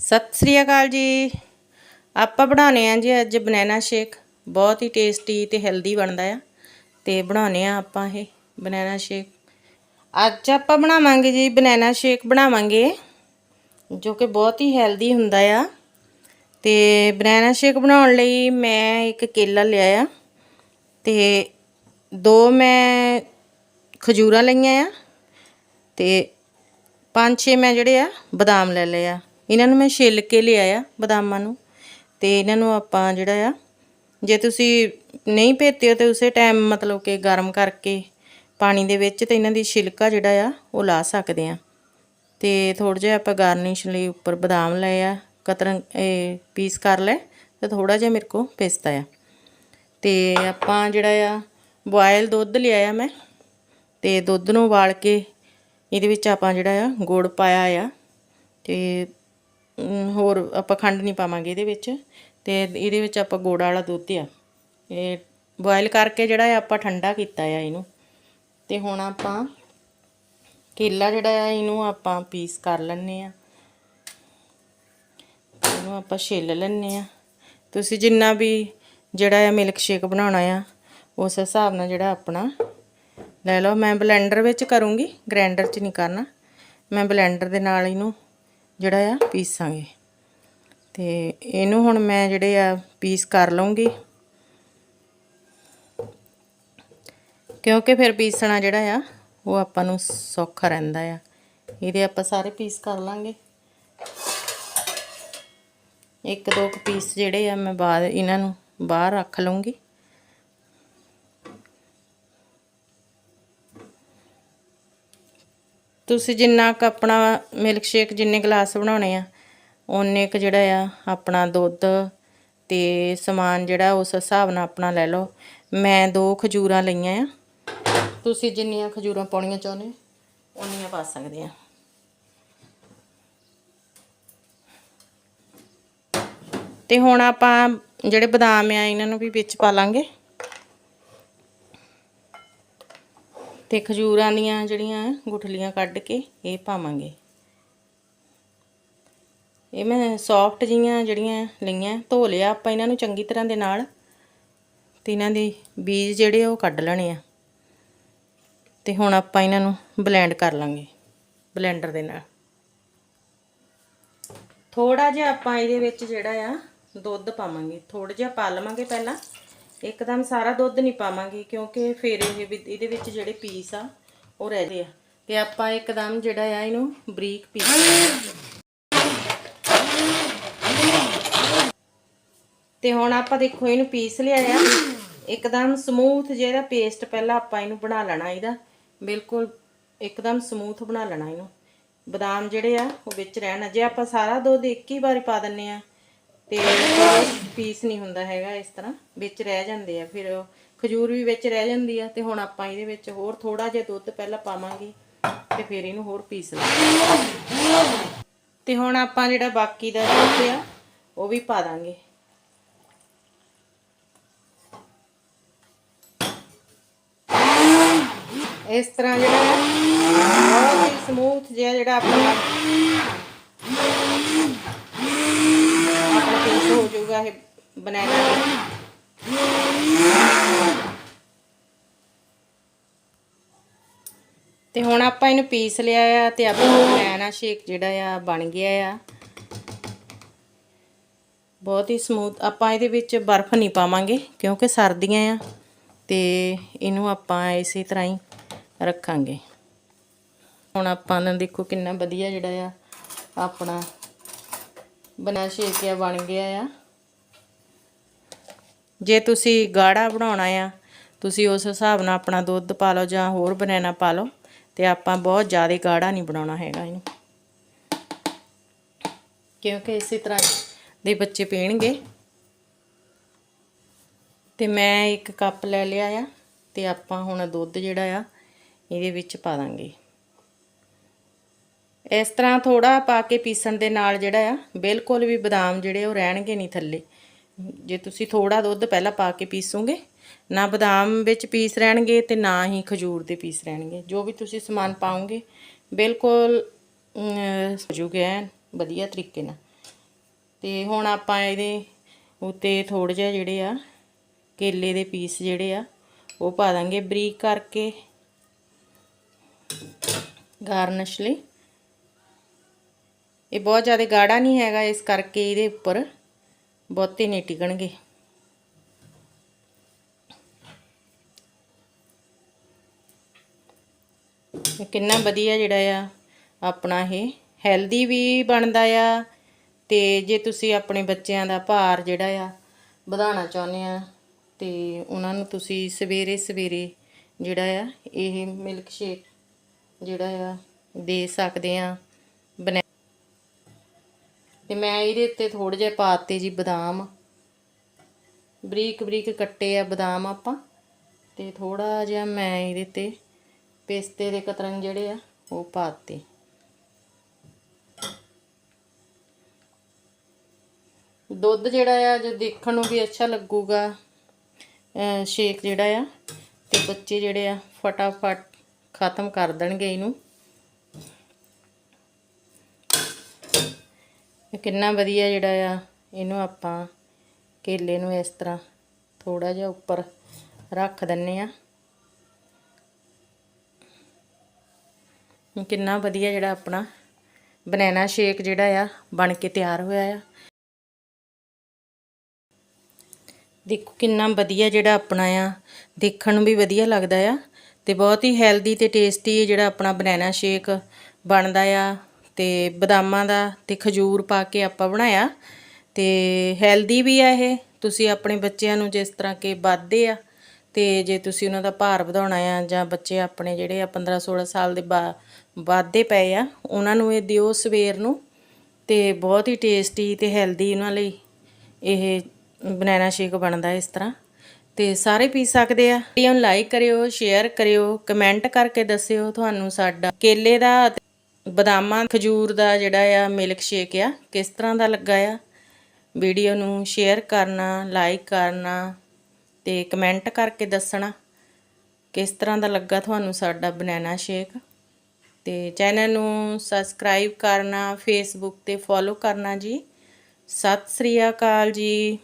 ਸਤਿ ਸ੍ਰੀ ਅਕਾਲ ਜੀ। ਆਪਾਂ ਬਣਾਉਣੇ ਆ ਜੀ ਅੱਜ ਬਨਾਨਾ ਸ਼ੇਕ ਬਹੁਤ ਹੀ ਟੇਸਟੀ ਤੇ ਹੈਲਦੀ ਬਣਦਾ ਆ। ਤੇ ਬਣਾਉਣੇ ਆ ਆਪਾਂ ਇਹ ਬਨਾਨਾ ਸ਼ੇਕ ਅੱਜ ਆਪਾਂ ਬਣਾਵਾਂਗੇ ਜੀ ਬਨਾਨਾ ਸ਼ੇਕ ਬਣਾਵਾਂਗੇ, ਜੋ ਕਿ ਬਹੁਤ ਹੀ ਹੈਲਦੀ ਹੁੰਦਾ ਆ। ਤੇ ਬਨਾਨਾ ਸ਼ੇਕ ਬਣਾਉਣ ਲਈ ਮੈਂ ਇੱਕ ਕੇਲਾ ਲਿਆ ਆ। ਤੇ ਦੋ ਮੈਂ ਖਜੂਰਾਂ ਲਈਆਂ ਆ। ਤੇ ਪੰਜ ਛੇ ਮੈਂ ਜਿਹੜੇ ਆ ਬਦਾਮ ਲੈ ਲਏ ਆ। ਇਹਨਾਂ ਨੂੰ ਮੈਂ ਛਿੱਲ ਕੇ ਲਿਆ ਆ ਬਦਾਮਾਂ ਨੂੰ ਤੇ ਇਹਨਾਂ ਨੂੰ ਆਪਾਂ ਜਿਹੜਾ ਆ, ਜੇ ਤੁਸੀਂ ਨਹੀਂ ਭੇਤੇ ਹੋ ਤੇ ਉਸੇ ਟਾਈਮ ਮਤਲਬ ਕਿ ਗਰਮ ਕਰਕੇ ਪਾਣੀ ਦੇ ਵਿੱਚ ਤੇ ਇਹਨਾਂ ਦੀ ਛਿਲਕਾ ਜਿਹੜਾ ਆ, ਉਹ ਲਾ ਸਕਦੇ ਆ। ਤੇ ਥੋੜਾ ਜਿਹਾ ਆਪਾਂ ਗਾਰਨਿਸ਼ ਲਈ ਉੱਪਰ ਬਦਾਮ ਲਏ ਆ, ਕਤਰਨ ਇਹ ਪੀਸ ਕਰ ਲਏ ਤੇ ਥੋੜਾ ਜਿਹਾ ਮੇਰੇ ਕੋ ਪਿਸਤਾ ਆ। ਤੇ ਆਪਾਂ ਜਿਹੜਾ ਆ ਬੋਇਲ ਦੁੱਧ ਲਿਆਇਆ ਮੈਂ, ਤੇ ਦੁੱਧ ਨੂੰ ਉਬਾਲ ਕੇ ਇਹਦੇ ਵਿੱਚ ਆਪਾਂ ਜਿਹੜਾ ਆ, ਗੁੜ ਪਾਇਆ ਆ। ਤੇ ਹੋਰ ਆਪਾਂ ਖੰਡ ਨਹੀਂ ਪਾਵਾਂਗੇ ਇਹਦੇ ਵਿੱਚ ਤੇ ਇਹਦੇ ਵਿੱਚ ਆਪਾਂ ਗੁੜ ਵਾਲਾ ਦੁੱਧ ਆ। ਇਹ ਬੋਇਲ ਕਰਕੇ ਜਿਹੜਾ ਆ ਆਪਾਂ ਠੰਡਾ ਕੀਤਾ ਆ ਇਹਨੂੰ। ਤੇ ਹੁਣ ਆਪਾਂ ਕੇਲਾ ਜਿਹੜਾ ਆ, ਇਹਨੂੰ ਆਪਾਂ ਪੀਸ ਕਰ ਲੈਣੇ ਆ। ਇਹਨੂੰ ਆਪਾਂ ਛਿੱਲ ਲੈਣੇ ਆ। ਤੁਸੀਂ ਜਿੰਨਾ ਵੀ ਜਿਹੜਾ ਆ ਮਿਲਕ ਸ਼ੇਕ ਬਣਾਉਣਾ ਆ, ਉਸ ਹਿਸਾਬ ਨਾਲ ਜਿਹੜਾ ਆਪਣਾ ਲੈ ਲਓ। ਮੈਂ ਬਲੈਂਡਰ ਵਿੱਚ ਕਰੂੰਗੀ ਗ੍ਰਾਈਂਡਰ 'ਚ ਨਹੀਂ ਕਰਨਾ। ਮੈਂ ਬਲੈਂਡਰ ਦੇ ਨਾਲ ਇਹਨੂੰ ਜਿਹੜਾ ਆ ਪੀਸਾਂਗੇ ਤੇ ਇਹਨੂੰ ਹੁਣ ਮੈਂ ਜਿਹੜੇ ਆ, ਪੀਸ ਕਰ ਲਵਾਂਗੀ ਕਿਉਂਕਿ ਫਿਰ ਪੀਸਣਾ ਜਿਹੜਾ ਆ, ਉਹ ਆਪਾਂ ਨੂੰ ਸੌਖਾ ਰਹਿੰਦਾ ਆ। ਇਹਦੇ ਆਪਾਂ ਸਾਰੇ ਪੀਸ ਕਰ ਲਾਂਗੇ। ਇੱਕ ਦੋ ਕੁ ਪੀਸ ਜਿਹੜੇ ਆ, ਮੈਂ ਬਾਅਦ, ਇਹਨਾਂ ਨੂੰ ਬਾਹਰ ਰੱਖ ਲਵਾਂਗੀ ਤੁਸੀਂ ਜਿੰਨਾ ਕ ਆਪਣਾ ਮਿਲਕ ਸ਼ੇਕ ਜਿੰਨੇ ਗਲਾਸ ਬਣਾਉਣੇ ਆ, ਓਨੇ ਕ ਜਿਹੜਾ ਆ ਆਪਣਾ ਦੁੱਧ ਤੇ ਸਮਾਨ ਜਿਹੜਾ ਉਸ ਹਿਸਾਬ ਨਾਲ ਆਪਣਾ ਲੈ ਲਓ। ਮੈਂ ਦੋ ਖਜੂਰਾਂ ਲਈਆਂ ਆ। ਤੁਸੀਂ ਜਿੰਨੀਆਂ ਖਜੂਰਾਂ ਪਾਉਣੀਆਂ ਚਾਹੁੰਦੇ ਉਨੀਆਂ ਪਾ ਸਕਦੇ ਆ। ਤੇ ਹੁਣ ਆਪਾਂ ਜਿਹੜੇ ਬਦਾਮ ਆ, ਇਹਨਾਂ ਨੂੰ ਵੀ ਵਿੱਚ ਪਾ ਲਾਂਗੇ। ਤੇ ਖਜੂਰਾਂ ਦੀਆਂ ਜਿਹੜੀਆਂ ਗੁਠਲੀਆਂ ਕੱਢ ਕੇ ਇਹ ਪਾਵਾਂਗੇ। ਇਹ ਮੈਂ ਸੌਫਟ ਜੀਆਂ ਜਿਹੜੀਆਂ ਲਈਆਂ, ਧੋ ਲਿਆ। ਆਪਾਂ ਇਹਨਾਂ ਨੂੰ ਚੰਗੀ ਤਰ੍ਹਾਂ ਦੇ ਨਾਲ ਤੇ ਇਹਨਾਂ ਦੇ ਬੀਜ ਜਿਹੜੇ ਆ ਉਹ ਕੱਢ ਲੈਣੇ ਆ। ਤੇ ਹੁਣ ਆਪਾਂ ਇਹਨਾਂ ਨੂੰ ਬਲੈਂਡ ਕਰ ਲਾਂਗੇ ਬਲੈਂਡਰ ਦੇ ਨਾਲ। ਥੋੜਾ ਜਿਹਾ ਆਪਾਂ ਇਹਦੇ ਵਿੱਚ ਜਿਹੜਾ ਆ ਦੁੱਧ ਪਾਵਾਂਗੇ। ਥੋੜਾ ਜਿਹਾ ਪਾ ਲਵਾਂਗੇ ਪਹਿਲਾਂ। ਇੱਕਦਮ ਸਾਰਾ ਦੁੱਧ ਨਹੀਂ ਪਾਵਾਂਗੇ, ਕਿਉਂਕਿ ਫਿਰ ਇਹ ਵੀ- ਇਹਦੇ ਵਿੱਚ ਜਿਹੜੇ ਪੀਸ ਆ, ਉਹ ਰਹਿ ਆ। ਤੇ ਆਪਾਂ ਇੱਕਦਮ ਜਿਹੜਾ ਆ, ਇਹਨੂੰ ਬਰੀਕ ਪੀਸ ਤੇ ਹੁਣ ਆਪਾਂ ਦੇਖੋ, ਇਹਨੂੰ ਪੀਸ ਲਿਆ ਆ ਇੱਕਦਮ ਸਮੂਥ ਜਿਹੜਾ ਪੇਸਟ ਪਹਿਲਾਂ ਆਪਾਂ ਇਹਨੂੰ ਬਣਾ ਲੈਣਾ ਇਹਦਾ। ਬਿਲਕੁਲ ਇੱਕਦਮ ਸਮੂਥ ਬਣਾ ਲੈਣਾ ਇਹਨੂੰ। ਬਦਾਮ ਜਿਹੜੇ ਆ, ਉਹ ਵਿੱਚ ਰਹਿਣ। ਜੇ ਆਪਾਂ ਸਾਰਾ ਦੁੱਧ ਇੱਕ ਹੀ ਵਾਰੀ ਪਾ ਦਿੰਨੇ ਆ ਤੇ ਪੀਸ ਨਹੀਂ ਹੁੰਦਾ ਹੈਗਾ ਇਸ ਤਰ੍ਹਾਂ, ਵਿੱਚ ਰਹਿ ਜਾਂਦੇ ਆ। ਫਿਰ ਖਜੂਰ ਵੀ ਵਿੱਚ ਰਹਿ ਜਾਂਦੀ ਆ ਤੇ ਹੁਣ ਆਪਾਂ ਇਹਦੇ ਵਿੱਚ ਹੋਰ ਥੋੜਾ ਜਿਹਾ ਦੁੱਧ ਪਹਿਲਾਂ ਪਾਵਾਂਗੇ ਤੇ ਫਿਰ ਇਹਨੂੰ ਹੋਰ ਪੀਸ ਲਾਂਗੇ ਤੇ ਹੁਣ ਆਪਾਂ ਜਿਹੜਾ ਬਾਕੀ ਦਾ ਦੁੱਧ ਆ, ਉਹ ਵੀ ਪਾ ਦਾਂਗੇ। ਇਸ ਤਰ੍ਹਾਂ ਜਿਹੜਾ ਬਹੁਤ ਹੀ ਸਮੂਥ ਜਿਹਾ ਜਿਹੜਾ ਆਪਣਾ ਪੀਸ ਇਹ ਬਨਾਨਾ ਤੇ ਹੁਣ ਆਪਾਂ ਇਹਨੂੰ ਪੀਸ ਲਿਆ ਆ ਤੇ ਆਪਣਾ ਬਨਾਨਾ ਸ਼ੇਕ ਜਿਹੜਾ ਆ ਬਣ ਗਿਆ ਆ। ਬਹੁਤ ਹੀ ਸਮੂਥ ਆਪਾਂ ਇਹਦੇ ਵਿੱਚ ਬਰਫ਼ ਨਹੀਂ ਪਾਵਾਂਗੇ ਕਿਉਂਕਿ ਸਰਦੀਆਂ ਆ ਤੇ ਇਹਨੂੰ ਆਪਾਂ ਇਸੇ ਤਰ੍ਹਾਂ ਹੀ ਰੱਖਾਂਗੇ। ਹੁਣ ਆਪਾਂ ਨੇ ਦੇਖੋ ਕਿੰਨਾ ਵਧੀਆ ਜਿਹੜਾ ਆ ਆਪਣਾ ਬਣਾ ਸ਼ੇਕ ਆ, ਬਣ ਗਿਆ ਆ। ਜੇ ਤੁਸੀਂ ਗਾੜਾ ਬਣਾਉਣਾ ਆ, ਤੁਸੀਂ ਉਸ ਹਿਸਾਬ ਨਾਲ ਆਪਣਾ ਦੁੱਧ ਪਾ ਲਓ ਜਾਂ ਹੋਰ ਬਨਾਨਾ ਪਾ ਲਓ ਤੇ ਆਪਾਂ ਬਹੁਤ ਜ਼ਿਆਦਾ ਗਾੜਾ ਨਹੀਂ ਬਣਾਉਣਾ ਹੈਗਾ ਇਹਨੂੰ। ਕਿਉਂਕਿ ਇਸੇ ਤਰ੍ਹਾਂ ਦੇ ਬੱਚੇ ਪੀਣਗੇ। ਤੇ ਮੈਂ ਇੱਕ ਕੱਪ ਲੈ ਲਿਆ ਆ ਤੇ ਆਪਾਂ ਹੁਣ ਦੁੱਧ ਜਿਹੜਾ ਆ, ਇਹਦੇ ਵਿੱਚ ਪਾ ਦਾਂਗੇ। ਇਸ ਤਰ੍ਹਾਂ ਥੋੜਾ ਪਾ ਕੇ ਪੀਸਣ ਦੇ ਨਾਲ ਜਿਹੜਾ ਆ, ਬਿਲਕੁਲ ਵੀ ਬਦਾਮ ਜਿਹੜੇ ਉਹ ਰਹਿਣਗੇ ਨਹੀਂ ਥੱਲੇ। ਜੇ ਤੁਸੀਂ ਥੋੜਾ ਦੁੱਧ ਪਹਿਲਾਂ ਪਾ ਕੇ ਪੀਸੋਗੇ, ਨਾ ਬਦਾਮ ਵਿੱਚ ਪੀਸ ਰਹਿਣਗੇ ਤੇ ਨਾ ਹੀ ਖਜੂਰ ਦੇ ਪੀਸ ਰਹਿਣਗੇ। ਜੋ ਵੀ ਤੁਸੀਂ ਸਮਾਨ ਪਾਓਗੇ, ਬਿਲਕੁਲ ਹੋ ਜੂਗੇ ਵਧੀਆ ਤਰੀਕੇ ਨਾਲ। ਤੇ ਹੁਣ ਆਪਾਂ ਇਹਦੇ ਉੱਤੇ ਥੋੜੇ ਜਿਹਾ ਜਿਹੜੇ ਆ, ਕੇਲੇ ਦੇ ਪੀਸ ਜਿਹੜੇ ਆ, ਉਹ ਪਾ ਦਾਂਗੇ ਬਰੀਕ ਕਰਕੇ। ਗਾਰਨਿਸ਼ ਲਈ। ਇਹ ਬਹੁਤ ਜ਼ਿਆਦਾ ਗਾੜਾ ਨਹੀਂ ਹੈਗਾ ਇਸ ਕਰਕੇ ਇਹਦੇ ਉੱਪਰ। ਬਹੁਤੇ ਨਹੀਂ ਟਿਕਣਗੇ। ਕਿੰਨਾ ਵਧੀਆ ਜਿਹੜਾ ਆ, ਆਪਣਾ ਇਹ ਹੈਲਦੀ ਵੀ ਬਣਦਾ ਆ ਤੇ ਜੇ ਤੁਸੀਂ ਆਪਣੇ ਬੱਚਿਆਂ ਦਾ ਭਾਰ ਜਿਹੜਾ ਆ ਵਧਾਉਣਾ ਚਾਹੁੰਦੇ ਆ ਤੇ ਉਹਨਾਂ ਨੂੰ ਤੁਸੀਂ ਸਵੇਰੇ ਸਵੇਰੇ ਜਿਹੜਾ ਆ ਇਹ ਮਿਲਕ ਸ਼ੇਕ ਜਿਹੜਾ ਆ ਦੇ ਸਕਦੇ ਆ। ਤੇ ਮੈਂ ਇਹਦੇ ਉੱਤੇ ਥੋੜੇ ਜਿਹਾ ਪਾਤੇ ਜੀ ਬਦਾਮ। ਬਰੀਕ ਬਰੀਕ ਕੱਟੇ ਆ ਬਦਾਮ ਆਪਾਂ, ਤੇ ਥੋੜਾ ਜਿਹਾ ਮੈਂ ਇਹਦੇ ਤੇ ਪੇਸਤੇ ਦੇ ਕਤਰਨ ਜਿਹੜੇ ਆ, ਉਹ ਪਾਤੇ। ਦੁੱਧ ਜਿਹੜਾ ਆ, ਜੋ ਦੇਖਣ ਨੂੰ ਵੀ ਅੱਛਾ ਲੱਗੂਗਾ ਸ਼ੇਕ ਜਿਹੜਾ ਆ, ਤੇ ਬੱਚੇ ਜਿਹੜੇ ਆ, ਫਟਾਫਟ ਖਤਮ ਕਰ ਦੇਣਗੇ ਇਹਨੂੰ। ਇਹ ਕਿੰਨਾ ਵਧੀਆ ਜਿਹੜਾ ਆ, ਇਹਨੂੰ ਆਪਾਂ ਕੇਲੇ ਨੂੰ ਇਸ ਤਰ੍ਹਾਂ ਥੋੜਾ ਜਿਹਾ ਉੱਪਰ ਰੱਖ ਦਿੰਨੇ ਆ ਕਿੰਨਾ ਵਧੀਆ ਜਿਹੜਾ ਆਪਣਾ ਬਨਾਨਾ ਸ਼ੇਕ ਜਿਹੜਾ ਆ, ਬਣ ਕੇ ਤਿਆਰ ਹੋਇਆ ਆ। ਦੇਖੋ ਕਿੰਨਾ ਵਧੀਆ ਜਿਹੜਾ ਆਪਣਾ ਆ, ਦੇਖਣ ਨੂੰ ਵੀ ਵਧੀਆ ਲੱਗਦਾ ਆ ਤੇ ਬਹੁਤ ਹੀ ਹੈਲਦੀ ਤੇ ਟੇਸਟੀ ਜਿਹੜਾ ਆਪਣਾ ਬਨਾਨਾ ਸ਼ੇਕ ਬਣਦਾ ਆ। ਤੇ ਬਦਾਮਾਂ ਦਾ ਤੇ ਖਜੂਰ ਪਾ ਕੇ ਆਪਾਂ ਬਣਾਇਆ ਤੇ ਹੈਲਦੀ ਵੀ ਆ ਇਹ। ਤੁਸੀਂ ਆਪਣੇ ਬੱਚਿਆਂ ਨੂੰ ਜਿਸ ਤਰ੍ਹਾਂ ਕਿ ਵੱਧਦੇ ਆ ਤੇ ਜੇ ਤੁਸੀਂ ਉਹਨਾਂ ਦਾ ਭਾਰ ਵਧਾਉਣਾ ਆ ਜਾਂ ਬੱਚੇ ਆਪਣੇ ਜਿਹੜੇ ਆ 15 16 ਸਾਲ ਦੇ ਬਾ- ਵੱਧਦੇ ਪਏ ਆ, ਉਹਨਾਂ ਨੂੰ ਇਹ ਦਿਓ ਸਵੇਰ ਨੂੰ ਤੇ ਬਹੁਤ ਹੀ ਟੇਸਟੀ ਤੇ ਹੈਲਦੀ ਉਹਨਾਂ ਲਈ ਇਹ ਬਨਾਨਾ ਸ਼ੇਕ ਬਣਦਾ ਇਸ ਤਰ੍ਹਾਂ। ਤੇ ਸਾਰੇ ਪੀ ਸਕਦੇ ਆ। ਵੀਡੀਓ ਨੂੰ ਲਾਈਕ ਕਰਿਓ ਸ਼ੇਅਰ ਕਰਿਓ ਕਮੈਂਟ ਕਰਕੇ ਦੱਸਿਓ ਤੁਹਾਨੂੰ ਸਾਡਾ ਕੇਲੇ ਦਾ ਅਤੇ ਬਦਾਮਾਂ, ਖਜੂਰ ਦਾ ਜਿਹੜਾ ਆ ਮਿਲਕ ਸ਼ੇਕ ਆ, ਕਿਸ ਤਰ੍ਹਾਂ ਦਾ ਲੱਗਾ ਆ? ਵੀਡੀਓ ਨੂੰ ਸ਼ੇਅਰ ਕਰਨਾ ਲਾਈਕ ਕਰਨਾ ਤੇ ਕਮੈਂਟ ਕਰਕੇ ਦੱਸਣਾ ਕਿਸ ਤਰ੍ਹਾਂ ਦਾ ਲੱਗਾ ਤੁਹਾਨੂੰ ਸਾਡਾ ਬਨਾਨਾ ਸ਼ੇਕ ਤੇ ਚੈਨਲ ਨੂੰ ਸਬਸਕ੍ਰਾਈਬ ਕਰਨਾ ਫੇਸਬੁੱਕ ਤੇ ਫੋਲੋ ਕਰਨਾ ਜੀ। ਸਤਿ ਸ੍ਰੀ ਅਕਾਲ ਜੀ।